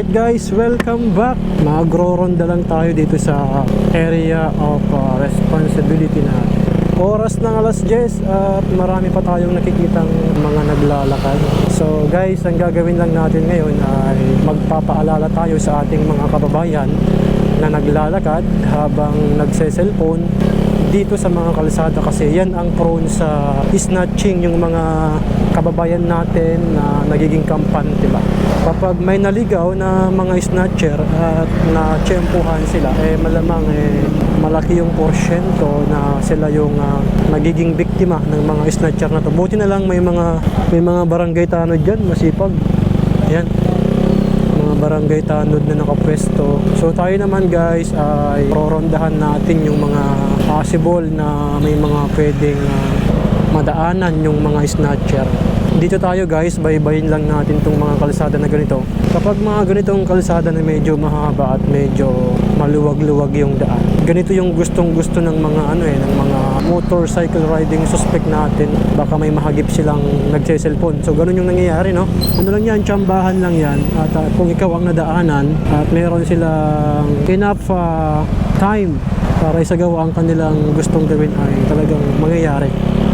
Alright guys, welcome back. Magro-ronda lang tayo dito sa area of uh, responsibility natin. Oras ng alas 10 at marami pa tayong nakikitang mga naglalakad. So guys, ang gagawin lang natin ngayon ay magpapaalala tayo sa ating mga kababayan na naglalakad habang nagse-cellphone dito sa mga kalsada kasi yan ang prone sa snatching yung mga kababayan natin na nagiging kampante ba. Kapag may naligaw na mga snatcher at na tsempuhan sila eh malamang eh malaki yung porsyento na sila yung ah, nagiging biktima ng mga snatcher na to. Buti na lang may mga may mga barangay tanod dyan masipag. Yan. mga barangay tanod na nakapwesto. So tayo naman guys ay rorondahan natin yung mga possible na may mga pwedeng ah, madaanan yung mga snatcher. Dito tayo guys, baybayin lang natin tong mga kalsada na ganito. Kapag mga ganitong kalsada na medyo mahaba at medyo maluwag-luwag yung daan. Ganito yung gustong gusto ng mga ano eh, ng mga motorcycle riding suspect natin. Baka may mahagip silang nagse-cellphone. So ganun yung nangyayari no. Ano lang yan, tsambahan lang yan. At ah, kung ikaw ang nadaanan at meron silang enough ah, time para isagawa ang kanilang gustong gawin ay talagang mangyayari.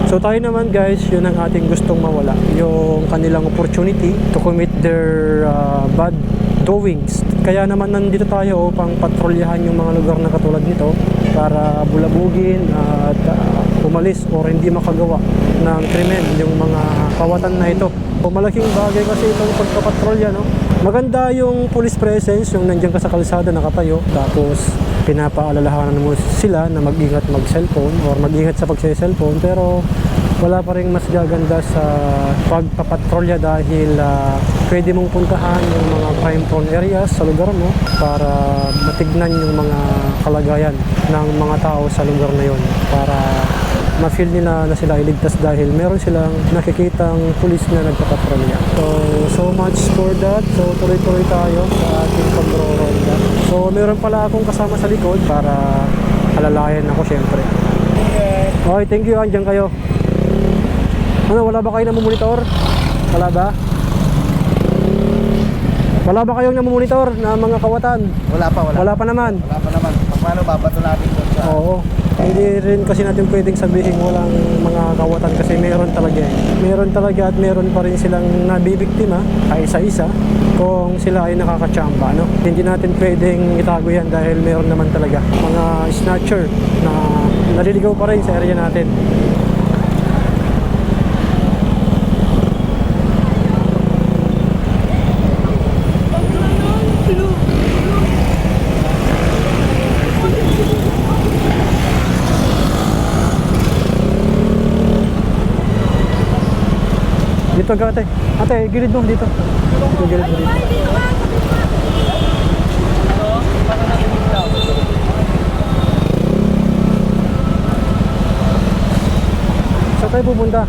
So tayo naman guys, yun ang ating gustong mawala. Yung kanilang opportunity to commit their uh, bad doings. Kaya naman nandito tayo upang patrolyahan yung mga lugar na katulad nito para bulabugin at uh, umalis or hindi makagawa ng krimen yung mga kawatan na ito. So, malaking bagay kasi itong pagpapatrolya, no? Maganda yung police presence, yung nandiyan ka sa kalsada nakatayo, tapos pinapaalalahanan mo sila na mag-ingat mag-cellphone or mag-ingat sa pagse-cellphone pero wala pa rin mas gaganda sa pagpapatrolya dahil ah, pwede mong puntahan yung mga crime prone areas sa lugar mo para matignan yung mga kalagayan ng mga tao sa lugar na yon para ma-feel nila na sila iligtas dahil meron silang nakikitang pulis na nagpapatrolya. So, so much for that. So, tuloy-tuloy tayo sa ating pagro-ronda. So, meron pala akong kasama sa likod para alalayan ako syempre. Okay, thank you. Andiyan kayo. Ano, wala ba kayo namumonitor? Wala ba? Wala ba kayong namumonitor na mga kawatan? Wala pa, wala. Wala pa naman. Wala pa naman. Paano babato natin doon sa... Oo. Hindi rin kasi natin pwedeng sabihin walang mga kawatan kasi meron talaga eh. Meron talaga at meron pa rin silang nabibiktima ay isa-isa kung sila ay nakakatsamba. No? Hindi natin pwedeng itago yan dahil meron naman talaga mga snatcher na naliligaw pa rin sa area natin. Dito ka ate. Ate, gilid mo dito. Dito, gilid mo dito. Saan tayo pupunta?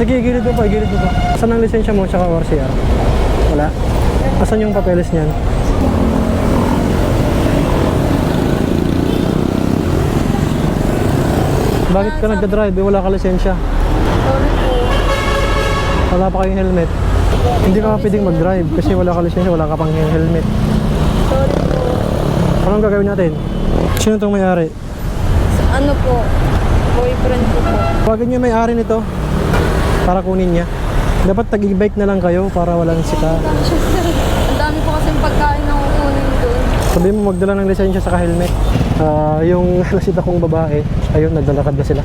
Sige, gilid mo pa, gilid mo pa. Saan ang lisensya mo tsaka RCR? Wala. Asan yung papeles niyan? Bakit ka nagda-drive? Eh, wala ka lisensya. Wala pa kayong helmet. Hindi ka pwedeng mag-drive kasi wala ka lisensya, wala ka pang helmet. Sorry po. Anong gagawin natin? Sino itong may-ari? Sa ano po? Boyfriend ko po. Tawagan niyo may-ari nito para kunin niya. Dapat tag-bike na lang kayo para walang sika. Ang dami po kasing pagkain na kukunin doon. Sabi mo magdala ng lisensya sa helmet. Ah, yung nasita kong babae, ayun, naglalakad na sila.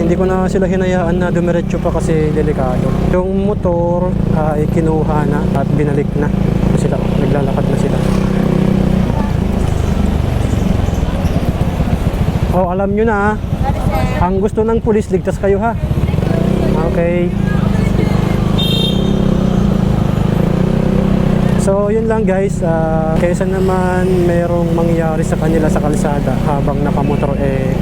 Hindi ko na sila hinayaan na dumiretso pa kasi delikado. Yung motor ay kinuha na at binalik na sila. Naglalakad na sila. Oh, alam nyo na ah. Ang gusto ng pulis, ligtas kayo ha. Okay. So, yun lang guys. Ah, kaysa naman merong mangyari sa kanila sa kalsada habang nakamotor, eh,